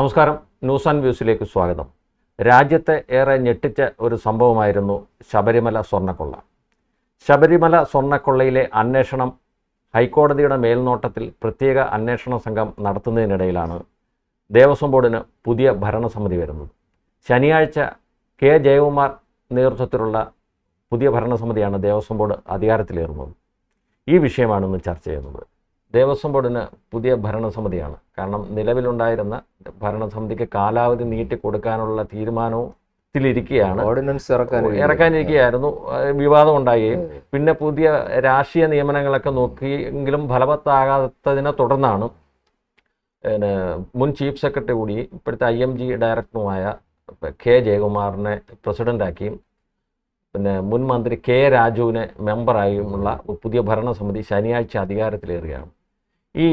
നമസ്കാരം. News and വ്യൂസിലേക്ക് സ്വാഗതം. രാജ്യത്തെ ഏറെ ഞെട്ടിച്ച ഒരു സംഭവമായിരുന്നു ശബരിമല സ്വർണക്കൊള്ള. ശബരിമല സ്വർണക്കൊള്ളയിലെ അന്വേഷണം ഹൈക്കോടതിയുടെ മേൽനോട്ടത്തിൽ പ്രത്യേക അന്വേഷണ സംഘം നടത്തുന്നതിനിടയിലാണ് ദേവസ്വം ബോർഡിന് പുതിയ ഭരണസമിതി വരുന്നത്. ശനിയാഴ്ച കെ ജയകുമാർ നേതൃത്വത്തിലുള്ള പുതിയ ഭരണസമിതിയാണ് ദേവസ്വം ബോർഡ് അധികാരത്തിലേറുന്നത്. ഈ വിഷയമാണ് ഇന്ന് ചർച്ച ചെയ്യുന്നത്. ദേവസ്വം ബോർഡിന് പുതിയ ഭരണസമിതിയാണ്. കാരണം നിലവിലുണ്ടായിരുന്ന ഭരണസമിതിക്ക് കാലാവധി നീട്ടി കൊടുക്കാനുള്ള തീരുമാനവും ത്തിലിരിക്കുകയാണ്. ഓർഡിനൻസ് ഇറക്കാൻ ഇറക്കാനിരിക്കുകയായിരുന്നു. വിവാദം ഉണ്ടാകുകയും പിന്നെ പുതിയ രാഷ്ട്രീയ നിയമനങ്ങളൊക്കെ നോക്കിയെങ്കിലും ഫലവത്താകാത്തതിനെ തുടർന്നാണ് പിന്നെ മുൻ ചീഫ് സെക്രട്ടറി കൂടി ഇപ്പോഴത്തെ ഐ എം ജി ഡയറക്ടറുമായ കെ ജയകുമാറിനെ പ്രസിഡന്റാക്കിയും പിന്നെ മുൻ മന്ത്രി കെ രാജുവിനെ മെമ്പറായുമുള്ള പുതിയ ഭരണസമിതി ശനിയാഴ്ച അധികാരത്തിലേറുകയാണ്. ഈ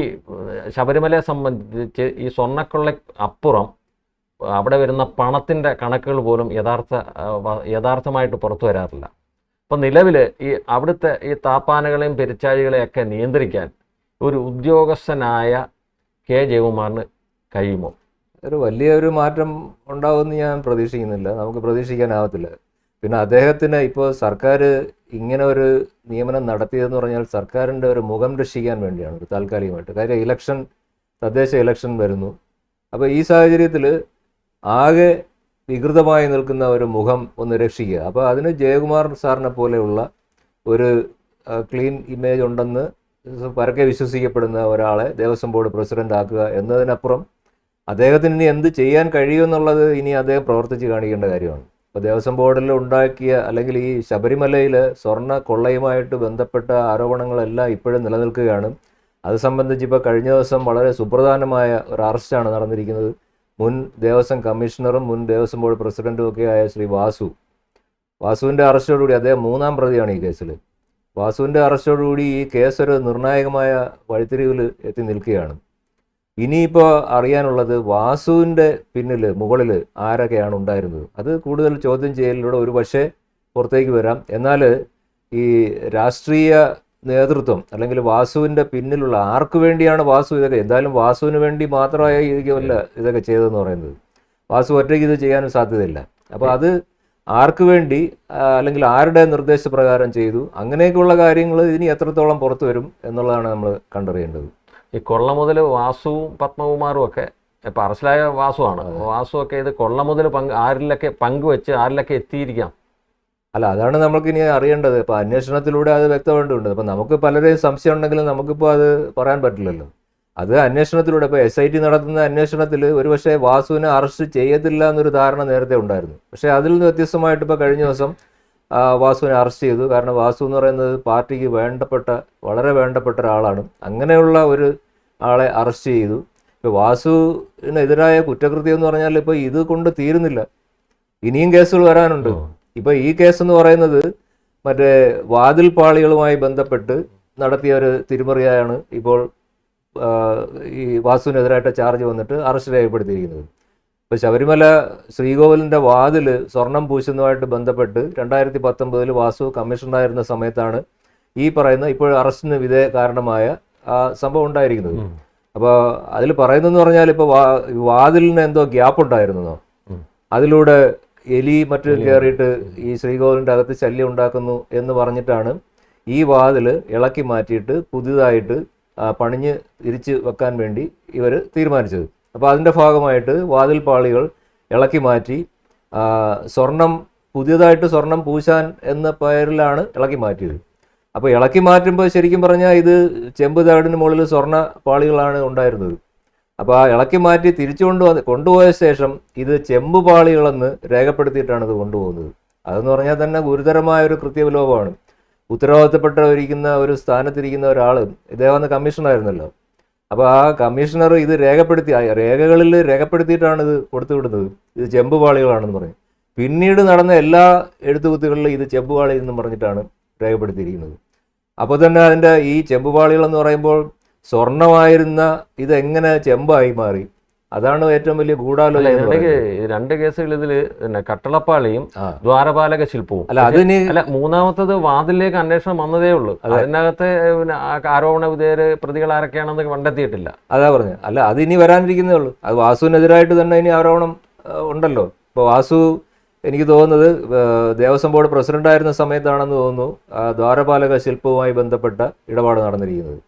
ശബരിമല ശബരിമലയെ സംബന്ധിച്ച് ഈ സ്വർണക്കൊള്ള അപ്പുറം അവിടെ വരുന്ന പണത്തിന്റെ കണക്കുകൾ പോലും യഥാർത്ഥ യഥാർത്ഥമായിട്ട് പുറത്തു വരാറില്ല. അപ്പം നിലവിൽ ഈ അവിടുത്തെ ഈ താപ്പാനകളെയും പെരിച്ചാഴികളെയൊക്കെ നിയന്ത്രിക്കാൻ ഒരു ഉദ്യോഗസ്ഥനായ കെ. ജയകുമാറിന് കഴിയുമോ? ഒരു വലിയൊരു മാറ്റം ഉണ്ടാവുമെന്ന് ഞാൻ പ്രതീക്ഷിക്കുന്നില്ല. നമുക്ക് പ്രതീക്ഷിക്കാനാവത്തില്ല. പിന്നെ അദ്ദേഹത്തിന് ഇപ്പോൾ സർക്കാർ ഇങ്ങനെ ഒരു നിയമനം നടത്തിയതെന്ന് പറഞ്ഞാൽ സർക്കാരിന്റെ ഒരു മുഖം രക്ഷിക്കാൻ വേണ്ടിയാണ് ഒരു താൽക്കാലികമായിട്ട്. കാര്യം ഇലക്ഷൻ തദ്ദേശ ഇലക്ഷൻ വരുന്നു. അപ്പോൾ ഈ സാഹചര്യത്തിൽ ആകെ വികൃതമായി നിൽക്കുന്ന ഒരു മുഖം ഒന്ന് രക്ഷിക്കുക. അപ്പോൾ അതിന് ജയകുമാർ സാറിനെ പോലെയുള്ള ഒരു ക്ലീൻ ഇമേജ് ഉണ്ടെന്ന് പരക്കെ വിശ്വസിക്കപ്പെടുന്ന ഒരാളെ ദേവസ്വം ബോർഡ് പ്രസിഡന്റ് ആക്കുക എന്നതിനപ്പുറം അദ്ദേഹത്തിന് ഇനി എന്ത് ചെയ്യാൻ കഴിയുമെന്നുള്ളത് ഇനി അദ്ദേഹം പ്രവർത്തിച്ച് കാണിക്കേണ്ട കാര്യമാണ്. ഇപ്പോൾ ദേവസ്വം ബോർഡിൽ ഉണ്ടാക്കിയ അല്ലെങ്കിൽ ഈ ശബരിമലയിൽ സ്വർണ കൊള്ളയുമായിട്ട് ബന്ധപ്പെട്ട ആരോപണങ്ങളെല്ലാം ഇപ്പോഴും നിലനിൽക്കുകയാണ്. അത് സംബന്ധിച്ച് ഇപ്പോൾ കഴിഞ്ഞ ദിവസം വളരെ സുപ്രധാനമായ ഒരു അറസ്റ്റാണ് നടന്നിരിക്കുന്നത്. മുൻ ദേവസ്വം കമ്മീഷണറും മുൻ ദേവസ്വം ബോർഡ് പ്രസിഡന്റും ഒക്കെ ആയ ശ്രീ വാസു. വാസുവിന്റെ അറസ്റ്റോടുകൂടി അദ്ദേഹം മൂന്നാം പ്രതിയാണ് ഈ കേസിൽ. വാസുവിന്റെ അറസ്റ്റോടുകൂടി ഈ കേസ് ഒരു നിർണായകമായ വഴിത്തിരിവിൽ എത്തി നിൽക്കുകയാണ്. ഇനിയിപ്പോൾ അറിയാനുള്ളത് വാസുവിന്റെ പിന്നിൽ മുകളിൽ ആരൊക്കെയാണ് ഉണ്ടായിരുന്നത്? അത് കൂടുതൽ ചോദ്യം ചെയ്യലിലൂടെ ഒരു പക്ഷേ പുറത്തേക്ക് വരാം. എന്നാൽ ഈ രാഷ്ട്രീയ നേതൃത്വം അല്ലെങ്കിൽ വാസുവിന്റെ പിന്നിലുള്ള ആർക്ക് വേണ്ടിയാണ് വാസു ഇതൊക്കെ? എന്തായാലും വാസുവിന് വേണ്ടി മാത്രമായിരിക്കുമല്ല ഇതൊക്കെ ചെയ്തതെന്ന് പറയുന്നത്. വാസു ഒറ്റയ്ക്ക് ഇത് ചെയ്യാനും സാധ്യതയില്ല. അപ്പോൾ അത് ആർക്ക് വേണ്ടി അല്ലെങ്കിൽ ആരുടെ നിർദ്ദേശപ്രകാരം ചെയ്തു അങ്ങനെയൊക്കെയുള്ള കാര്യങ്ങൾ ഇനി എത്രത്തോളം പുറത്തു വരും എന്നുള്ളതാണ് നമ്മൾ കണ്ടറിയേണ്ടത്. ഈ കൊള്ള മുതൽ വാസുവും പത്മകുമാറും ഒക്കെ ഇപ്പം അറസ്റ്റിലായ വാസുവാണ്. വാസു ഒക്കെ ഇത് കൊള്ള മുതൽ പങ്ക് ആരിലൊക്കെ പങ്കുവെച്ച് ആരിലൊക്കെ എത്തിയിരിക്കാം? അല്ല അതാണ് നമുക്ക് ഇനി അറിയേണ്ടത്. ഇപ്പം അന്വേഷണത്തിലൂടെ അത് വ്യക്തമായിട്ടുണ്ട്. അപ്പം നമുക്ക് പലരെയും സംശയം ഉണ്ടെങ്കിലും നമുക്കിപ്പോൾ അത് പറയാൻ പറ്റില്ലല്ലോ. അത് അന്വേഷണത്തിലൂടെ ഇപ്പോൾ എസ് ഐ ടി നടത്തുന്ന അന്വേഷണത്തിൽ ഒരുപക്ഷെ വാസുവിനെ അറസ്റ്റ് ചെയ്യത്തില്ല എന്നൊരു ധാരണ നേരത്തെ ഉണ്ടായിരുന്നു. പക്ഷേ അതിൽ നിന്ന് വ്യത്യസ്തമായിട്ട് ഇപ്പോൾ കഴിഞ്ഞ ദിവസം വാസുവിനെ അറസ്റ്റ് ചെയ്തു. കാരണം വാസു എന്ന് പറയുന്നത് പാർട്ടിക്ക് വേണ്ടപ്പെട്ട വളരെ വേണ്ടപ്പെട്ട ഒരാളാണ്. അങ്ങനെയുള്ള ഒരു ആളെ അറസ്റ്റ് ചെയ്തു. ഇപ്പോൾ വാസുവിനെതിരായ കുറ്റകൃത്യം എന്ന് പറഞ്ഞാൽ ഇപ്പോൾ ഇത് കൊണ്ട് തീരുന്നില്ല. ഇനിയും കേസുകൾ വരാനുണ്ട്. ഇപ്പോൾ ഈ കേസ് എന്ന് പറയുന്നത് മറ്റേ വാതിൽ പാളികളുമായി ബന്ധപ്പെട്ട് നടത്തിയ ഒരു തിരിമറിയാണ് ഇപ്പോൾ ഈ വാസുവിനെതിരായിട്ട് ചാർജ് വന്നിട്ട് അറസ്റ്റ് രേഖപ്പെടുത്തിയിരിക്കുന്നത്. ഇപ്പൊ ശബരിമല ശ്രീകോവിലിന്റെ വാതിൽ സ്വർണം പൂശുന്നതുമായിട്ട് ബന്ധപ്പെട്ട് രണ്ടായിരത്തി പത്തൊമ്പതിൽ വാസു കമ്മീഷണറായിരുന്ന സമയത്താണ് ഈ പറയുന്ന ഇപ്പോൾ അറസ്റ്റിന് വിധേയ കാരണമായ ആ സംഭവം ഉണ്ടായിരിക്കുന്നത്. അപ്പോൾ അതിൽ പറയുന്നതെന്ന് പറഞ്ഞാൽ ഇപ്പോൾ വാ വാതിലിന് എന്തോ ഗ്യാപ്പ് ഉണ്ടായിരുന്നോ? അതിലൂടെ എലി മറ്റു. കയറിയിട്ട് ഈ ശ്രീകോവിലിന്റെ അകത്ത് ശല്യം ഉണ്ടാക്കുന്നു എന്ന് പറഞ്ഞിട്ടാണ് ഈ വാതിൽ ഇളക്കി മാറ്റിയിട്ട് പുതിയതായിട്ട് പണിഞ്ഞ് തിരിച്ച് വെക്കാൻ വേണ്ടി ഇവർ തീരുമാനിച്ചത്. അപ്പോൾ അതിന്റെ ഭാഗമായിട്ട് വാതിൽ പാളികൾ ഇളക്കി മാറ്റി സ്വർണം പുതിയതായിട്ട് സ്വർണം പൂശാൻ എന്ന പേരിലാണ് ഇളക്കി മാറ്റിയത്. അപ്പോൾ ഇളക്കി മാറ്റുമ്പോൾ ശരിക്കും പറഞ്ഞാൽ ഇത് ചെമ്പ് താടിന് മുകളിൽ സ്വർണ പാളികളാണ് ഉണ്ടായിരുന്നത്. അപ്പോൾ ആ ഇളക്കി മാറ്റി തിരിച്ചു കൊണ്ടുവന്ന് കൊണ്ടുപോയ ശേഷം ഇത് ചെമ്പ് പാളികളെന്ന് രേഖപ്പെടുത്തിയിട്ടാണ് ഇത് കൊണ്ടുപോകുന്നത്. അതെന്ന് പറഞ്ഞാൽ തന്നെ ഗുരുതരമായ ഒരു കൃത്യവിലോപമാണ്. ഉത്തരവാദിത്തപ്പെട്ടിരിക്കുന്ന ഒരു സ്ഥാനത്തിരിക്കുന്ന ഒരാൾ ഇദ്ദേഹം അന്ന് കമ്മീഷണറായിരുന്നല്ലോ. അപ്പോൾ ആ കമ്മീഷണർ ഇത് രേഖപ്പെടുത്തി രേഖകളിൽ രേഖപ്പെടുത്തിയിട്ടാണ് ഇത് കൊടുത്തു വിടുന്നത് ഇത് ചെമ്പ് പാളികളാണെന്ന് പറയും. പിന്നീട് നടന്ന എല്ലാ എഴുത്തുകുത്തുകളിലും ഇത് ചെമ്പ് പാളി എന്ന് പറഞ്ഞിട്ടാണ് രേഖപ്പെടുത്തിയിരിക്കുന്നത്. അപ്പോൾ തന്നെ അതിന്റെ ഈ ചെമ്പ് പാളികൾ എന്ന് പറയുമ്പോൾ സ്വർണമായിരുന്ന ഇതെങ്ങനെ ചെമ്പായി മാറി? അതാണ് ഏറ്റവും വലിയ ഗൂഢാലോചന. രണ്ട് കേസുകൾ ഇതിൽ പിന്നെ കട്ടളപ്പാളിയും ദ്വാരപാലക ശില്പവും. അല്ല അതിന് അല്ല മൂന്നാമത്തത് വാതിലേക്ക് അന്വേഷണം വന്നതേ ഉള്ളൂ. അതിനകത്ത് പിന്നെ ആ ആരോപണ വിധേയര് പ്രതികൾ ആരൊക്കെയാണെന്ന് കണ്ടെത്തിയിട്ടില്ല. അതാ പറഞ്ഞു. അല്ല അത് ഇനി വരാനിരിക്കുന്നേ ഉള്ളൂ. അത് വാസുവിനെതിരായിട്ട് തന്നെ ഇനി ആരോപണം ഉണ്ടല്ലോ. ഇപ്പോൾ വാസു എനിക്ക് തോന്നുന്നത് ദേവസ്വം ബോർഡ് പ്രസിഡന്റ് ആയിരുന്ന സമയത്താണെന്ന് തോന്നുന്നു ദ്വാരപാലക ശില്പവുമായി ബന്ധപ്പെട്ട ഇടപാട് നടന്നിരിക്കുന്നത്.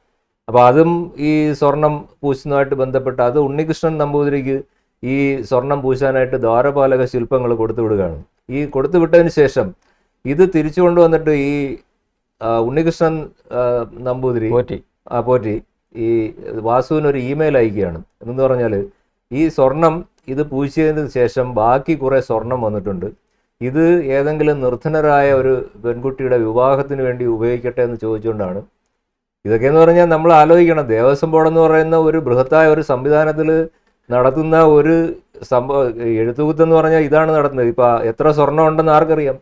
അപ്പോൾ അതും ഈ സ്വർണം പൂശുന്നതുമായിട്ട് ബന്ധപ്പെട്ട് അത് ഉണ്ണികൃഷ്ണൻ നമ്പൂതിരിക്ക് ഈ സ്വർണം പൂശാനായിട്ട് ദ്വാരപാലക ശില്പങ്ങൾ കൊടുത്തു വിടുകയാണ്. ഈ കൊടുത്തു വിട്ടതിന് ശേഷം ഇത് തിരിച്ചു കൊണ്ടുവന്നിട്ട് ഈ ഉണ്ണികൃഷ്ണൻ നമ്പൂതിരി പോറ്റി. ആ പോറ്റി ഈ വാസുവിന് ഒരു ഇമെയിൽ അയക്കുകയാണ്. എന്ന് പറഞ്ഞാൽ ഈ സ്വർണം ഇത് പൂശിയതിന് ശേഷം ബാക്കി കുറേ സ്വർണം വന്നിട്ടുണ്ട്. ഇത് ഏതെങ്കിലും നിർധനരായ ഒരു പെൺകുട്ടിയുടെ വിവാഹത്തിന് വേണ്ടി ഉപയോഗിക്കട്ടെ എന്ന് ചോദിച്ചുകൊണ്ടാണ് ഇതൊക്കെ എന്ന് പറഞ്ഞാൽ നമ്മൾ ആലോചിക്കണം. ദേവസ്വം ബോർഡ് എന്ന് പറയുന്ന ഒരു ബൃഹത്തായ ഒരു സംവിധാനത്തിൽ നടത്തുന്ന ഒരു സംഭവം എഴുത്തുകുത്തെന്ന് പറഞ്ഞാൽ ഇതാണ് നടത്തുന്നത്. ഇപ്പം എത്ര സ്വർണം ഉണ്ടെന്ന് ആർക്കറിയാം?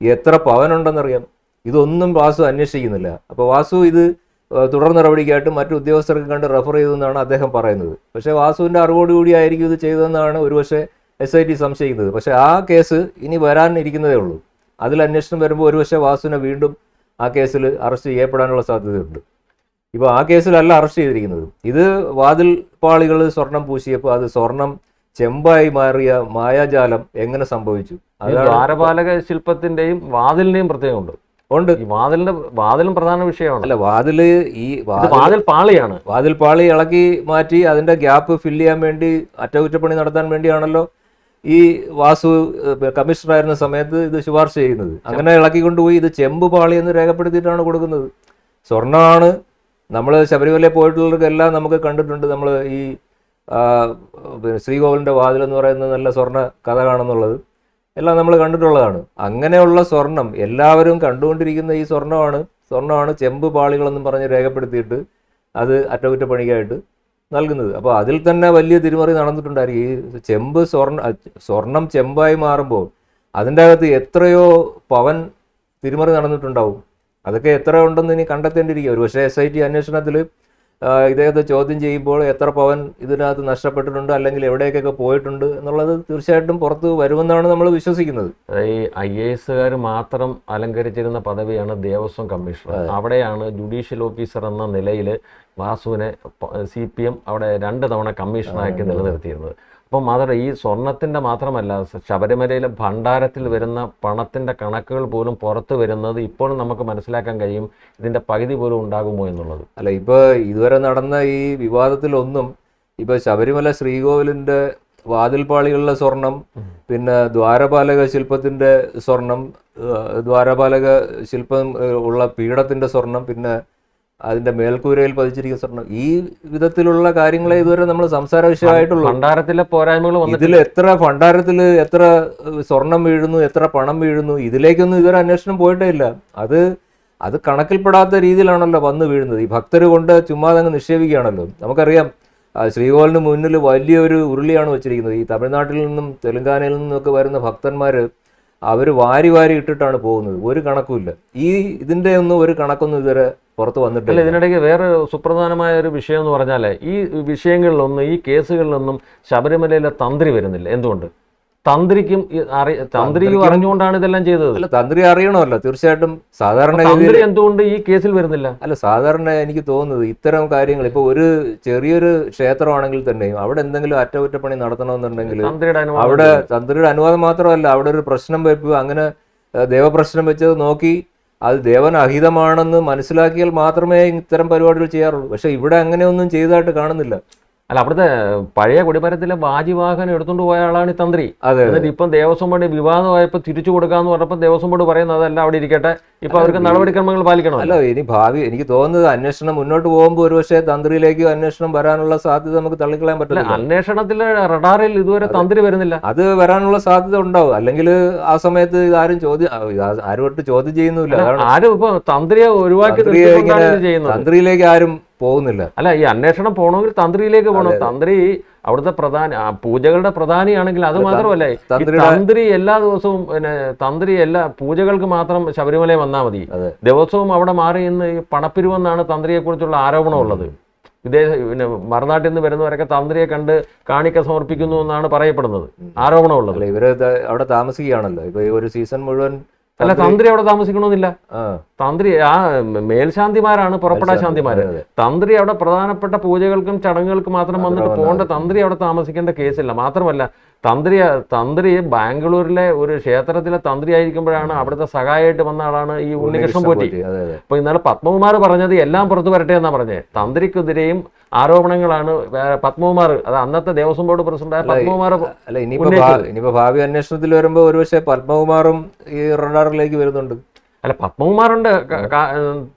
എത്ര പവനുണ്ടെന്നറിയാം ഇതൊന്നും വാസു അന്വേഷിക്കുന്നില്ല. അപ്പോൾ വാസു ഇത് തുടർ നടപടിക്കായിട്ട് മറ്റു ഉദ്യോഗസ്ഥർക്ക് കണ്ട് റെഫർ ചെയ്തെന്നാണ് അദ്ദേഹം പറയുന്നത്. പക്ഷേ വാസുവിന്റെ അറിവോടുകൂടി ആയിരിക്കും ഇത് ചെയ്തതെന്നാണ് ഒരുപക്ഷെ എസ് ഐ ടി സംശയിക്കുന്നത്. പക്ഷേ ആ കേസ് ഇനി വരാനിരിക്കുന്നതേ ഉള്ളൂ. അതിൽ അന്വേഷണം വരുമ്പോൾ ഒരുപക്ഷെ വാസുവിനെ വീണ്ടും ആ കേസിൽ അറസ്റ്റ് ചെയ്യപ്പെടാനുള്ള സാധ്യതയുണ്ട്. ഇപ്പോൾ ആ കേസിലല്ല അറസ്റ്റ് ചെയ്തിരിക്കുന്നത്. ഇത് വാതിൽ പാളികൾ സ്വർണം പൂശിയപ്പോൾ അത് സ്വർണം ചെമ്പായി മാറിയ മായാജാലം എങ്ങനെ സംഭവിച്ചു? ദ്വാരപാലക ശില്പത്തിന്റെയും വാതിലിന്റെയും പ്രത്യേകമുണ്ട് ഉണ്ട്. ഈ വാതിലിന്റെ വാതിലും പ്രധാന വിഷയമാണ്. അല്ല വാതിൽ ഈ വാതിൽ വാതിൽ പാളിയാണ്. വാതിൽ പാളി ഇളക്കി മാറ്റി അതിന്റെ ഗ്യാപ്പ് ഫില്ല് ചെയ്യാൻ വേണ്ടി അറ്റകുറ്റപ്പണി നടത്താൻ വേണ്ടിയാണല്ലോ ഈ വാസു കമ്മീഷണർ ആയിരുന്ന സമയത്ത് ഇത് ശുപാർശ ചെയ്യുന്നത്. അങ്ങനെ ഇളക്കി കൊണ്ടുപോയി ഇത് ചെമ്പ് പാളി എന്ന് രേഖപ്പെടുത്തിയിട്ടാണ് കൊടുക്കുന്നത്. സ്വർണമാണ് നമ്മൾ ശബരിമലയിൽ പോയിട്ടുള്ളവർക്കെല്ലാം നമുക്ക് കണ്ടിട്ടുണ്ട് നമ്മൾ ഈ ശ്രീകോവിലിന്റെ എന്ന് പറയുന്നത് നല്ല സ്വർണ കഥ കാണുന്നുള്ളത്. എല്ലാം നമ്മൾ കണ്ടിട്ടുള്ളതാണ്. അങ്ങനെയുള്ള സ്വർണം എല്ലാവരും കണ്ടുകൊണ്ടിരിക്കുന്ന ഈ സ്വർണമാണ് സ്വർണമാണ് ചെമ്പ് പാളികളെന്നും പറഞ്ഞ് രേഖപ്പെടുത്തിയിട്ട് അത് അറ്റകുറ്റപ്പണിക്കായിട്ട് നൽകുന്നത്. അപ്പോൾ അതിൽ തന്നെ വലിയ തിരിമറി നടന്നിട്ടുണ്ടായിരിക്കും. ഈ ചെമ്പ് സ്വർണ സ്വർണം ചെമ്പായി മാറുമ്പോൾ അതിന്റെ അകത്ത് എത്രയോ പവൻ തിരിമറി നടന്നിട്ടുണ്ടാവും. അതൊക്കെ എത്ര ഉണ്ടെന്ന് ഇനി കണ്ടെത്തേണ്ടിയിരിക്കും. ഒരു പക്ഷേ എസ് ഐ ടി അന്വേഷണത്തിൽ ഇദ്ദേഹത്തെ ചോദ്യം ചെയ്യുമ്പോൾ എത്ര പവൻ ഇതിനകത്ത് നഷ്ടപ്പെട്ടിട്ടുണ്ട് അല്ലെങ്കിൽ എവിടേക്കൊക്കെ പോയിട്ടുണ്ട് എന്നുള്ളത് തീർച്ചയായിട്ടും പുറത്ത് വരുമെന്നാണ് നമ്മൾ വിശ്വസിക്കുന്നത്. ഈ ഐ എ എസുകാർ മാത്രം അലങ്കരിച്ചിരുന്ന പദവിയാണ് ദേവസ്വം കമ്മീഷണർ. അവിടെയാണ് ജുഡീഷ്യൽ ഓഫീസർ എന്ന നിലയിൽ വാസുവിനെ സി പി എം അവിടെ രണ്ട് തവണ കമ്മീഷണറാക്കി നിലനിർത്തിയിരുന്നത്. അപ്പം മാത്രം ഈ സ്വർണത്തിന്റെ മാത്രമല്ല ശബരിമലയിലെ ഭണ്ഡാരത്തിൽ വരുന്ന പണത്തിന്റെ കണക്കുകൾ പോലും പുറത്തു വരുന്നത് ഇപ്പോഴും നമുക്ക് മനസ്സിലാക്കാൻ കഴിയും ഇതിന്റെ പകുതി പോലും ഉണ്ടാകുമോ എന്നുള്ളത്. അല്ല ഇപ്പോൾ ഇതുവരെ നടന്ന ഈ വിവാദത്തിലൊന്നും ഇപ്പോൾ ശബരിമല ശ്രീകോവിലിന്റെ വാതിൽപ്പാളികളിലെ സ്വർണം പിന്നെ ദ്വാരപാലക ശില്പത്തിന്റെ സ്വർണം ദ്വാരപാലക ശില്പം ഉള്ള പീഠത്തിന്റെ സ്വർണം പിന്നെ അതിന്റെ മേൽക്കൂരയിൽ പതിച്ചിരിക്കുന്ന സ്വർണം ഈ വിധത്തിലുള്ള കാര്യങ്ങളെ ഇതുവരെ നമ്മൾ സംസാര വിഷയമായിട്ടുള്ളൂ. ഭണ്ഡാരത്തിലെ പോരായ്മകൾ ഇതിൽ എത്ര ഭണ്ഡാരത്തിൽ എത്ര സ്വർണം വീഴുന്നു എത്ര പണം വീഴുന്നു ഇതിലേക്കൊന്നും ഇതുവരെ അന്വേഷണം പോയിട്ടേ ഇല്ല. അത് അത് കണക്കിൽപ്പെടാത്ത രീതിയിലാണല്ലോ വന്ന് വീഴുന്നത്. ഈ ഭക്തർ കൊണ്ട് ചുമ്മാതെ അങ്ങ് നിക്ഷേപിക്കുകയാണല്ലോ. നമുക്കറിയാം ശ്രീകോലിന് ശ്രീകോവിലിന് മുന്നിൽ വലിയൊരു ഉരുളിയാണ് വെച്ചിരിക്കുന്നത്. ഈ തമിഴ്നാട്ടിൽ നിന്നും തെലങ്കാനയിൽ നിന്നൊക്കെ വരുന്ന ഭക്തന്മാർ അവർ വാരി വാരി ഇട്ടിട്ടാണ് പോകുന്നത്. ഒരു കണക്കുമില്ല. ഈ ഇതിന്റെ ഒന്നും ഒരു കണക്കൊന്നും ഇതുവരെ പുറത്ത് വന്നിട്ടില്ല. ഇതിനിടയ്ക്ക് വേറെ സുപ്രധാനമായ ഒരു വിഷയം എന്ന് പറഞ്ഞാൽ ഈ വിഷയങ്ങളിലൊന്നും ഈ കേസുകളിലൊന്നും ശബരിമലയിലെ തന്ത്രി വരുന്നില്ല. എന്തുകൊണ്ട്? തന്ത്രിക്കും തന്ത്രിക്കും തന്ത്രിക്കും- അറിഞ്ഞുകൊണ്ടാണ് ഇതെല്ലാം ചെയ്തത്. അല്ല തന്ത്രി അറിയണമല്ലോ തീർച്ചയായിട്ടും സാധാരണ തന്ത്രി എന്തുകൊണ്ട് ഈ കേസിൽ വരുന്നില്ല? അല്ല സാധാരണ എനിക്ക് തോന്നുന്നത് ഇത്തരം കാര്യങ്ങൾ ഇപ്പൊ ഒരു ചെറിയൊരു ക്ഷേത്രമാണെങ്കിൽ തന്നെയും അവിടെ എന്തെങ്കിലും അറ്റകുറ്റപ്പണി നടത്തണമെന്നുണ്ടെങ്കിൽ അവിടെ തന്ത്രിയുടെ അനുവാദം മാത്രമല്ല അവിടെ ഒരു പ്രശ്നം വെപ്പ് അങ്ങനെ ദേവപ്രശ്നം വെച്ചത് നോക്കി അത് ദേവൻ അഹിതമാണെന്ന് മനസ്സിലാക്കിയാൽ മാത്രമേ ഇത്തരം പരിപാടികൾ ചെയ്യാറുള്ളൂ. പക്ഷെ ഇവിടെ അങ്ങനെയൊന്നും ചെയ്തതായിട്ട് കാണുന്നില്ല. അല്ല അവിടുത്തെ പഴയ കൊടിമരത്തിലെ വാജിവാഹനം എടുത്തുകൊണ്ട് പോയ ആളാണ് ഈ തന്ത്രി. അതെ എന്നിട്ട് ഇപ്പം ദേവസ്വം ബോർഡ് വിവാദമായപ്പോൾ തിരിച്ചു കൊടുക്കാന്ന് പറഞ്ഞപ്പോൾ ദേവസ്വം ബോർഡ് പറയുന്നത് അതല്ല അവിടെ ഇരിക്കട്ടെ. ഇപ്പൊ അവർക്ക് നടപടിക്രമങ്ങൾ പാലിക്കണം അല്ല ഇനി ഭാവി എനിക്ക് തോന്നുന്നത് അന്വേഷണം മുന്നോട്ട് പോകുമ്പോൾ ഒരുപക്ഷെ തന്ത്രിയിലേക്ക് അന്വേഷണം വരാനുള്ള സാധ്യത നമുക്ക് തള്ളിക്കളയാൻ പറ്റില്ല അന്വേഷണത്തിലെ റഡാറിൽ ഇതുവരെ തന്ത്രി വരുന്നില്ല. അത് വരാനുള്ള സാധ്യത ഉണ്ടാവും. അല്ലെങ്കിൽ ആ സമയത്ത് ഇതാരും ആരും ചോദ്യം ആ, ആരും ഒട്ട് ചോദ്യം ചെയ്യുന്നില്ല ആരും ഇപ്പൊ തന്ത്രിയെ ഒഴിവാക്കി തന്ത്രിയിലേക്ക് ആരും പോകുന്നില്ല. അല്ല ഈ അന്വേഷണം പോകണമെങ്കിൽ തന്ത്രിയിലേക്ക് പോകണം തന്ത്രി അവിടുത്തെ പ്രധാന പൂജകളുടെ പ്രധാനിയാണെങ്കിൽ അത് മാത്രമല്ല തന്ത്രി എല്ലാ ദിവസവും പിന്നെ തന്ത്രി എല്ലാ പൂജകൾക്ക് മാത്രം ശബരിമലയിൽ വന്നാൽ മതി. ദിവസവും അവിടെ മാറി ഇന്ന് ഈ പണപ്പിരിവെന്നാണ് തന്ത്രിയെ കുറിച്ചുള്ള ആരോപണം ഉള്ളത്. വിദേശ പിന്നെ മറുനാട്ടിൽ നിന്ന് വരുന്നവരൊക്കെ തന്ത്രിയെ കണ്ട് കാണിക്ക സമർപ്പിക്കുന്നു എന്നാണ് പറയപ്പെടുന്നത്. ആരോപണമുള്ളത് ഉള്ളത്. ഇവർ അവിടെ താമസിക്കുകയാണല്ലോ. ഇപ്പൊ ഈ ഒരു സീസൺ മുഴുവൻ അല്ല തന്ത്രി അവിടെ താമസിക്കണമെന്നില്ല. തന്ത്രി ആ മേൽശാന്തിമാരാണ് പുറപ്പെടാ ശാന്തിമാര്. തന്ത്രി അവിടെ പ്രധാനപ്പെട്ട പൂജകൾക്കും ചടങ്ങുകൾക്കും മാത്രം വന്നിട്ട് പോകേണ്ട തന്ത്രി അവിടെ താമസിക്കേണ്ട കേസില്ല. മാത്രമല്ല തന്ത്രി തന്ത്രി ബാംഗ്ലൂരിലെ ഒരു ക്ഷേത്രത്തിലെ തന്ത്രി ആയിരിക്കുമ്പോഴാണ് അവിടുത്തെ സഹായമായിട്ട് വന്ന ആളാണ് ഈ ഉണ്ണികൃഷ്ണൻ പോറ്റി. അപ്പൊ ഇന്നലെ പത്മകുമാർ പറഞ്ഞത് എല്ലാം പുറത്തു വരട്ടെ എന്നാ പറഞ്ഞേ. തന്ത്രിക്കെതിരെയും ആരോപണങ്ങളാണ് പത്മകുമാർ അത് അന്നത്തെ ദേവസ്വം ബോർഡ് പ്രസിഡന്റായ പത്മകുമാർ അല്ല ഇനിയിപ്പോ ഇനിയിപ്പോ ഭാവി അന്വേഷണത്തിൽ വരുമ്പോ ഒരുപക്ഷെ പത്മകുമാറും ഈ റഡാറിലേക്ക് വരുന്നുണ്ട്. അല്ല പത്മകുമാറുണ്ട്.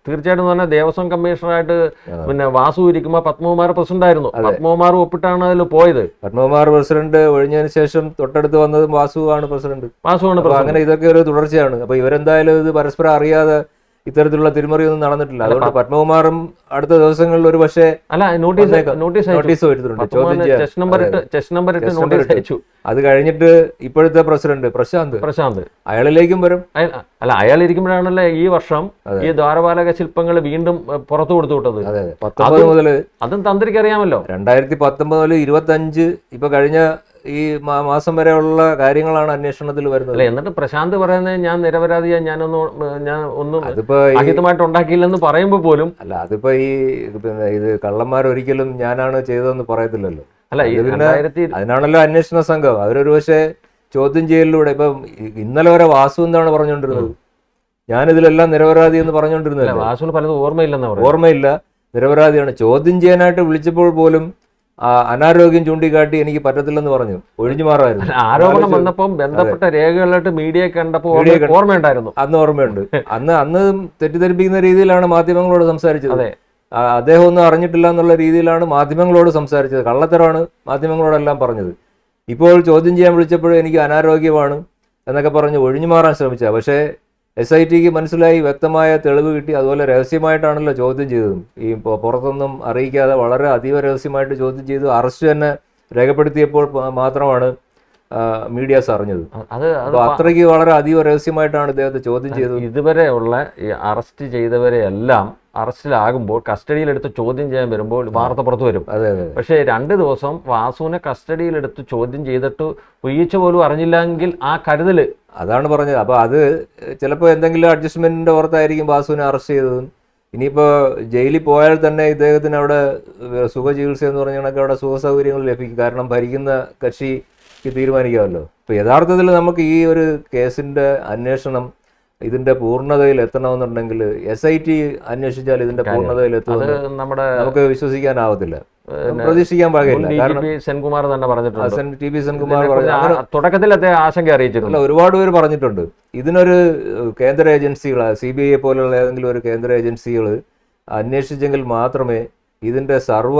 തീർച്ചയായിട്ടും തന്നെ ദേവസ്വം കമ്മീഷണറായിട്ട് പിന്നെ വാസു ഇരിക്കുമ്പോൾ പത്മകുമാർ പ്രസിഡന്റ് ആയിരുന്നു പത്മകുമാർ ഒപ്പിട്ടാണ് അതിൽ പോയത്. പത്മകുമാർ പ്രസിഡന്റ് ഒഴിഞ്ഞതിന് ശേഷം തൊട്ടടുത്ത് വന്നതും വാസു ആണ് പ്രസിഡന്റ് വാസു ആണ് അങ്ങനെ ഇതൊക്കെ ഒരു തുടർച്ചയാണ്. അപ്പൊ ഇവരെന്തായാലും ഇത് പരസ്പരം അറിയാതെ ഇത്തരത്തിലുള്ള തിരിമറിയൊന്നും നടന്നിട്ടില്ല. അതുകൊണ്ട് പത്മകുമാറും അടുത്ത ദിവസങ്ങളിൽ ഒരു പക്ഷേ അല്ല നോട്ടീസ് നോട്ടീസ് നോട്ടീസ് വരുന്നുണ്ട് ചോദ്യം ചെയ്യാൻ. അത്. കഴിഞ്ഞിട്ട് ഇപ്പോഴത്തെ പ്രസിഡന്റ് പ്രശാന്ത്. പ്രശാന്ത്. അയാളിലേക്കും വരും. അല്ല അയാൾ ഇരിക്കുമ്പോഴാണല്ലേ ഈ വർഷം ഈ ദ്വാരപാലക ശില്പങ്ങൾ വീണ്ടും പുറത്തു കൊടുത്തു വിട്ടത്? പത്തൊമ്പത് മുതൽ അതും തന്ത്രിക്ക് അറിയാമല്ലോ. രണ്ടായിരത്തി പത്തൊമ്പത് മുതൽ ഇരുപത്തി അഞ്ച് ഇപ്പൊ കഴിഞ്ഞ ഈ മാസം വരെയുള്ള കാര്യങ്ങളാണ് അന്വേഷണത്തിൽ വരുന്നത്. അല്ലെ എന്നിട്ട് പ്രശാന്ത് പറയുന്നത് ഞാൻ നിരപരാധിയാ ഞാനൊന്നും ഞാൻ ഒന്നും അതിപ്പോ അഹിതമായിട്ട് ഉണ്ടാക്കിയില്ലെന്ന് പറയുമ്പോൾ പോലും അല്ല അതിപ്പോ ഈ ഇത് പിന്നെ ഇത് കള്ളന്മാർ ഒരിക്കലും ഞാനാണ് ചെയ്തതെന്ന് പറയത്തില്ലല്ലോ. അല്ല പിന്നെ അതിനാണല്ലോ അന്വേഷണ സംഘം. അവരൊരു പക്ഷേ ചോദ്യം ചെയ്യലിലൂടെ ഇപ്പം ഇന്നലെ വരെ വാസു എന്താണ് പറഞ്ഞുകൊണ്ടിരുന്നത്? ഞാനിതിലെല്ലാം നിരപരാധി എന്ന് പറഞ്ഞുകൊണ്ടിരുന്നില്ല വാസു വാസുവിന് പലതും ഓർമ്മയില്ലെന്ന് ഓർമ്മയില്ല നിരപരാധിയാണ്. ചോദ്യം ചെയ്യാനായിട്ട് വിളിച്ചപ്പോൾ പോലും അനാരോഗ്യം ചൂണ്ടിക്കാട്ടി എനിക്ക് പറ്റത്തില്ലെന്ന് പറഞ്ഞു. ഒഴിഞ്ഞു മാറായിരുന്നു ആരോപണം ആലോചിച്ച് വന്നപ്പം ബന്ധപ്പെട്ട രേഖകളായിട്ട് മീഡിയ കണ്ടപ്പോൾ ഓർമ്മയുണ്ടായിരുന്നു. അന്ന് ഓർമ്മയുണ്ട്. അന്ന് അന്ന് തെറ്റിദ്ധരിപ്പിക്കുന്ന രീതിയിലാണ് മാധ്യമങ്ങളോട് സംസാരിച്ചത്. അതെ. അദ്ദേഹം ഒന്നും അറിഞ്ഞിട്ടില്ല എന്നുള്ള രീതിയിലാണ് മാധ്യമങ്ങളോട് സംസാരിച്ചത്. കള്ളത്തരമാണ് മാധ്യമങ്ങളോടെല്ലാം പറഞ്ഞത്. ഇപ്പോൾ ചോദ്യം ചെയ്യാൻ വിളിച്ചപ്പോഴും എനിക്ക് അനാരോഗ്യമാണ് എന്നൊക്കെ പറഞ്ഞ് ഒഴിഞ്ഞു മാറാൻ ശ്രമിച്ച പക്ഷേ എസ് ഐ ടിക്ക് മനസ്സിലായി വ്യക്തമായ തെളിവ് കിട്ടി. അതുപോലെ രഹസ്യമായിട്ടാണല്ലോ ചോദ്യം ചെയ്തതും. ഈ പുറത്തൊന്നും അറിയിക്കാതെ വളരെ അതീവ രഹസ്യമായിട്ട് ചോദ്യം ചെയ്തു അറസ്റ്റ് തന്നെ രേഖപ്പെടുത്തിയപ്പോൾ മാത്രമാണ് മീഡിയാസ് അറിഞ്ഞത്. അത് അത് അത്രയ്ക്ക് വളരെ അതീവ രഹസ്യമായിട്ടാണ് ഇദ്ദേഹത്തെ ചോദ്യം ചെയ്തത്. ഇതുവരെയുള്ള ഈ അറസ്റ്റ് ചെയ്തവരെയെല്ലാം അറസ്റ്റിലാകുമ്പോൾ കസ്റ്റഡിയിലെടുത്ത് ചോദ്യം ചെയ്യാൻ വരുമ്പോൾ വാർത്ത പുറത്തു വരും. പക്ഷേ രണ്ട് ദിവസം വാസുവിനെ കസ്റ്റഡിയിലെടുത്ത് ചോദ്യം ചെയ്തിട്ട് ഉയച്ച പോലും അറിഞ്ഞില്ലെങ്കിൽ ആ കരുതൽ. അതാണ് പറഞ്ഞത്. അപ്പോൾ അത് ചിലപ്പോൾ എന്തെങ്കിലും അഡ്ജസ്റ്റ്മെന്റിന്റെ പുറത്തായിരിക്കും വാസുവിനെ അറസ്റ്റ് ചെയ്തതും. ഇനിയിപ്പോ ജയിലിൽ പോയാൽ തന്നെ ഇദ്ദേഹത്തിന് അവിടെ സുഖചികിത്സ എന്ന് പറഞ്ഞ കണക്ക് അവിടെ സുഖ സൗകര്യങ്ങൾ ലഭിക്കും. കാരണം ഭരിക്കുന്ന കക്ഷിക്ക് തീരുമാനിക്കാമല്ലോ. ഇപ്പൊ യഥാർത്ഥത്തിൽ നമുക്ക് ഈ ഒരു കേസിന്റെ അന്വേഷണം ഇതിന്റെ പൂർണതയിൽ എത്തണമെന്നുണ്ടെങ്കിൽ എസ് ഐ ടി അന്വേഷിച്ചാൽ ഇതിന്റെ പൂർണതയിൽ എത്തും നമ്മുടെ നമുക്ക് വിശ്വസിക്കാനാവത്തില്ല. പ്രതീക്ഷിക്കാൻ പാകില്ല. കാരണം പി സെൻകുമാർ തന്നെ പറഞ്ഞിട്ടുണ്ട്. സെൻ ടി പി സെൻകുമാർ ഇതിനെക്കുറിച്ച് പറഞ്ഞു തുടക്കത്തിൽ അദ്ദേഹം ആശങ്ക അറിയിച്ചിട്ടുണ്ട്. ഒരുപാട് പേര് പറഞ്ഞിട്ടുണ്ട്. ഇതിനൊരു കേന്ദ്ര ഏജൻസികൾ സി ബി ഐ പോലുള്ള ഏതെങ്കിലും ഒരു കേന്ദ്ര ഏജൻസികൾ അന്വേഷിച്ചെങ്കിൽ മാത്രമേ ഇതിന്റെ സർവ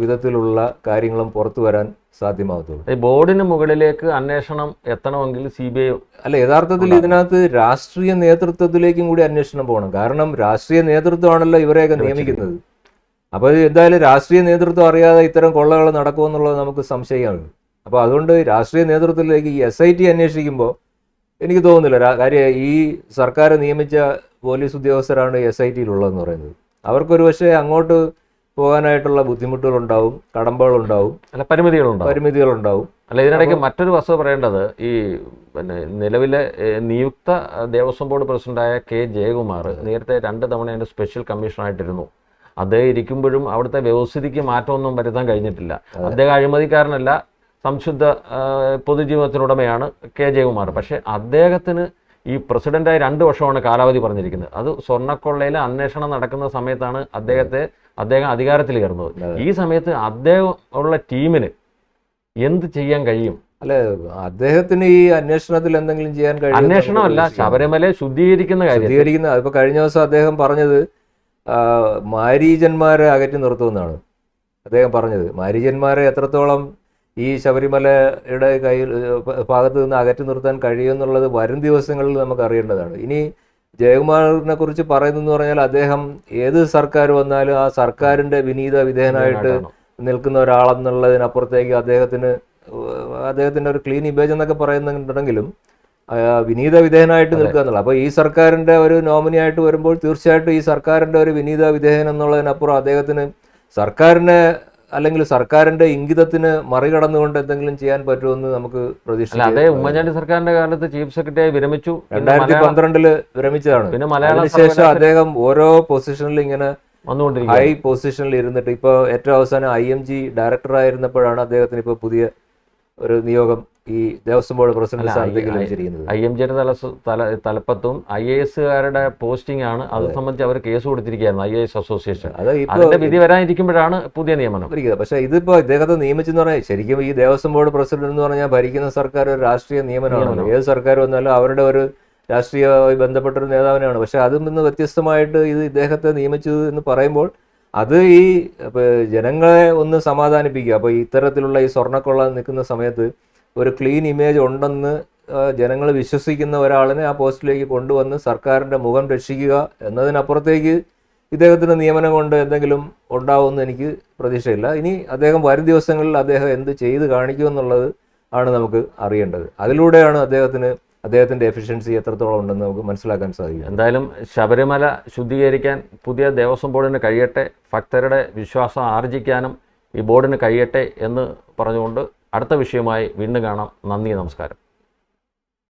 വിധത്തിലുള്ള കാര്യങ്ങളും പുറത്തു വരാൻ സാധ്യമാകത്തുള്ളൂ. ഈ ബോർഡിന് മുകളിലേക്ക് അന്വേഷണം എത്തണമെങ്കിൽ സി ബി ഐ അല്ല യഥാർത്ഥത്തിൽ ഇതിനകത്ത് രാഷ്ട്രീയ നേതൃത്വത്തിലേക്കും കൂടി അന്വേഷണം പോകണം. കാരണം രാഷ്ട്രീയ നേതൃത്വമാണല്ലോ ഇവരെയൊക്കെ നിയമിക്കുന്നത്. അപ്പോൾ എന്തായാലും രാഷ്ട്രീയ നേതൃത്വം അറിയാതെ ഇത്തരം കൊള്ളകൾ നടക്കുമെന്നുള്ളത് നമുക്ക് സംശയമാണ് അപ്പോൾ അതുകൊണ്ട് രാഷ്ട്രീയ നേതൃത്വത്തിലേക്ക് ഈ എസ് ഐ ടി അന്വേഷിക്കുമ്പോൾ എനിക്ക് തോന്നുന്നില്ല. കാര്യം ഈ സർക്കാർ നിയമിച്ച പോലീസ് ഉദ്യോഗസ്ഥരാണ് എസ് ഐ ടിയിലുള്ളതെന്ന് പറയുന്നത്. അവർക്കൊരു പക്ഷേ അങ്ങോട്ട് പോകാനായിട്ടുള്ള ബുദ്ധിമുട്ടുകളുണ്ടാവും കടമ്പകളുണ്ടാവും അല്ല പരിമിതികളുണ്ടാവും. പരിമിതികളുണ്ടാവും. അല്ല ഇതിനിടയ്ക്ക് മറ്റൊരു വസ്തു പറയേണ്ടത് ഈ പിന്നെ നിലവിലെ നിയുക്ത ദേവസ്വം ബോർഡ് പ്രസിഡന്റായ കെ ജയകുമാർ നേരത്തെ രണ്ട് തവണ അതിന്റെ സ്പെഷ്യൽ കമ്മീഷണറായിട്ടിരുന്നു അദ്ദേഹം ഇരിക്കുമ്പോഴും അവിടുത്തെ വ്യവസ്ഥിതിക്ക് മാറ്റമൊന്നും വരുത്താൻ കഴിഞ്ഞിട്ടില്ല. അദ്ദേഹം അഴിമതിക്കാരനല്ല സംശുദ്ധ പൊതുജീവിതത്തിനുടമയാണ് കെ ജയകുമാർ. പക്ഷേ അദ്ദേഹത്തിന് ഈ പ്രസിഡന്റായി രണ്ട് വർഷമാണ് കാലാവധി പറഞ്ഞിരിക്കുന്നത്. അത് സ്വർണക്കൊള്ളയിൽ അന്വേഷണം നടക്കുന്ന സമയത്താണ് അദ്ദേഹത്തെ അദ്ദേഹം അധികാരത്തിൽ കയറുന്നത്. ഈ സമയത്ത് അദ്ദേഹം ഉള്ള ടീമിന് എന്ത് ചെയ്യാൻ കഴിയും? അല്ല അദ്ദേഹത്തിന് ഈ അന്വേഷണത്തിൽ എന്തെങ്കിലും ചെയ്യാൻ കഴിയും അന്വേഷണമല്ല ശബരിമലയെ ശുദ്ധീകരിക്കുന്ന കാര്യം ശുദ്ധീകരിക്കുന്ന ഇപ്പൊ കഴിഞ്ഞ ദിവസം അദ്ദേഹം പറഞ്ഞത് മാരീജന്മാരെ അകറ്റി നിർത്തുമെന്നാണ് അദ്ദേഹം പറഞ്ഞത്. മാരീജന്മാരെ എത്രത്തോളം ഈ ശബരിമലയുടെ കയ്യിൽ ഭാഗത്ത് നിന്ന് അകറ്റി നിർത്താൻ കഴിയുമെന്നുള്ളത് വരും ദിവസങ്ങളിൽ നമുക്ക് അറിയേണ്ടതാണ്. ഇനി ജയകുമാറിനെ കുറിച്ച് പറയുന്നതെന്ന് പറഞ്ഞാൽ അദ്ദേഹം ഏത് സർക്കാർ വന്നാലും ആ സർക്കാരിന്റെ വിനീത വിധേയനായിട്ട് നിൽക്കുന്ന ഒരാളെന്നുള്ളതിനപ്പുറത്തേക്ക് അദ്ദേഹത്തിന് അദ്ദേഹത്തിന്റെ ഒരു ക്ലീൻ ഇമേജ് എന്നൊക്കെ പറയുന്നുണ്ടെങ്കിലും വിനീത വിധേയനായിട്ട് നിൽക്കുക എന്നുള്ളത്. അപ്പോൾ ഈ സർക്കാരിന്റെ ഒരു നോമിനി ആയിട്ട് വരുമ്പോൾ തീർച്ചയായിട്ടും ഈ സർക്കാരിന്റെ ഒരു വിനീത വിധേയൻ എന്നുള്ളതിനപ്പുറം അദ്ദേഹത്തിന് സർക്കാരിനെ അല്ലെങ്കിൽ സർക്കാരിന്റെ ഇംഗിതത്തിന് മറികടന്നുകൊണ്ട് എന്തെങ്കിലും ചെയ്യാൻ പറ്റുമെന്ന് നമുക്ക് പ്രതീക്ഷിക്കാം. അതെ ഉമ്മൻചാണ്ടി സർക്കാരിന്റെ കാലത്ത് ചീഫ് സെക്രട്ടറി വിരമിച്ചു. രണ്ടായിരത്തി പന്ത്രണ്ടിൽ വിരമിച്ചതാണ്. പിന്നെ മലയാള ശേഷം അദ്ദേഹം ഓരോ പൊസിഷനിൽ ഇങ്ങനെ ഹൈ പൊസിഷനിൽ ഇരുന്നിട്ട് ഇപ്പോൾ ഏറ്റവും അവസാനം ഐ എം ജി ഡയറക്ടർ ആയിരുന്നപ്പോഴാണ് അദ്ദേഹത്തിന് ഇപ്പോൾ പുതിയ ഒരു നിയോഗം ഈ ദേവസ്വം ബോർഡ് പ്രസിഡന്റ് സ്ഥാനത്തേക്ക് ഐ- എം ജിയുടെ തല തല തലപ്പത്തും ഐ എ എസുകാരുടെ പോസ്റ്റിംഗ് ആണ്. അത് സംബന്ധിച്ച് അവർ കേസ് കൊടുത്തിരിക്കുകയായിരുന്നു ഐ എ എസ് അസോസിയേഷൻ. അതിന്റെ വിധി വരാനിരിക്കുമ്പോഴാണ് പുതിയ നിയമനം. പക്ഷേ ഇതിപ്പോ ഇദ്ദേഹത്തെ നിയമിച്ചെന്ന് പറഞ്ഞാൽ ശരിക്കും ഈ ദേവസ്വം ബോർഡ് പ്രസിഡന്റ് എന്ന് പറഞ്ഞാൽ ഭരിക്കുന്ന സർക്കാർ ഒരു രാഷ്ട്രീയ നിയമനമാണ്. ഏത് സർക്കാർ വന്നാലും അവരുടെ ഒരു രാഷ്ട്രീയവുമായി ബന്ധപ്പെട്ട ഒരു നേതാവിനാണ് പക്ഷെ അതിൽ നിന്ന് വ്യത്യസ്തമായിട്ട് ഇത് ഇദ്ദേഹത്തെ നിയമിച്ചു എന്ന് പറയുമ്പോൾ അത് ഈ ജനങ്ങളെ ഒന്ന് സമാധാനിപ്പിക്കുക. അപ്പോൾ ഇത്തരത്തിലുള്ള ഈ സ്വർണക്കൊള്ള നിൽക്കുന്ന സമയത്ത് ഒരു ക്ലീൻ ഇമേജ് ഉണ്ടെന്ന് ജനങ്ങൾ വിശ്വസിക്കുന്ന ഒരാളിനെ ആ പോസ്റ്റിലേക്ക് കൊണ്ടുവന്ന് സർക്കാരിന്റെ മുഖം രക്ഷിക്കുക എന്നതിനപ്പുറത്തേക്ക് ഇദ്ദേഹത്തിന്റെ നിയമനം കൊണ്ട് എന്തെങ്കിലും ഉണ്ടാവുമെന്ന് എനിക്ക് പ്രതീക്ഷയില്ല. ഇനി അദ്ദേഹം വരും ദിവസങ്ങളിൽ അദ്ദേഹം എന്ത് ചെയ്ത് കാണിക്കുമെന്നുള്ളത് ആണ് നമുക്ക് അറിയേണ്ടത്. അതിലൂടെയാണ് അദ്ദേഹത്തിന് അദ്ദേഹത്തിന്റെ എഫിഷ്യൻസി എത്രത്തോളം ഉണ്ടെന്ന് നമുക്ക് മനസ്സിലാക്കാൻ സാധിക്കും. എന്തായാലും ശബരിമല ശുദ്ധീകരിക്കാൻ പുതിയ ദേവസ്വം ബോർഡിന് കഴിയട്ടെ ഭക്തരുടെ വിശ്വാസം ആർജിക്കാനും ഈ ബോർഡിന് കഴിയട്ടെ എന്ന് പറഞ്ഞുകൊണ്ട് അടുത്ത വിഷയമായി വീണ്ടും കാണാം. നന്ദി നമസ്കാരം.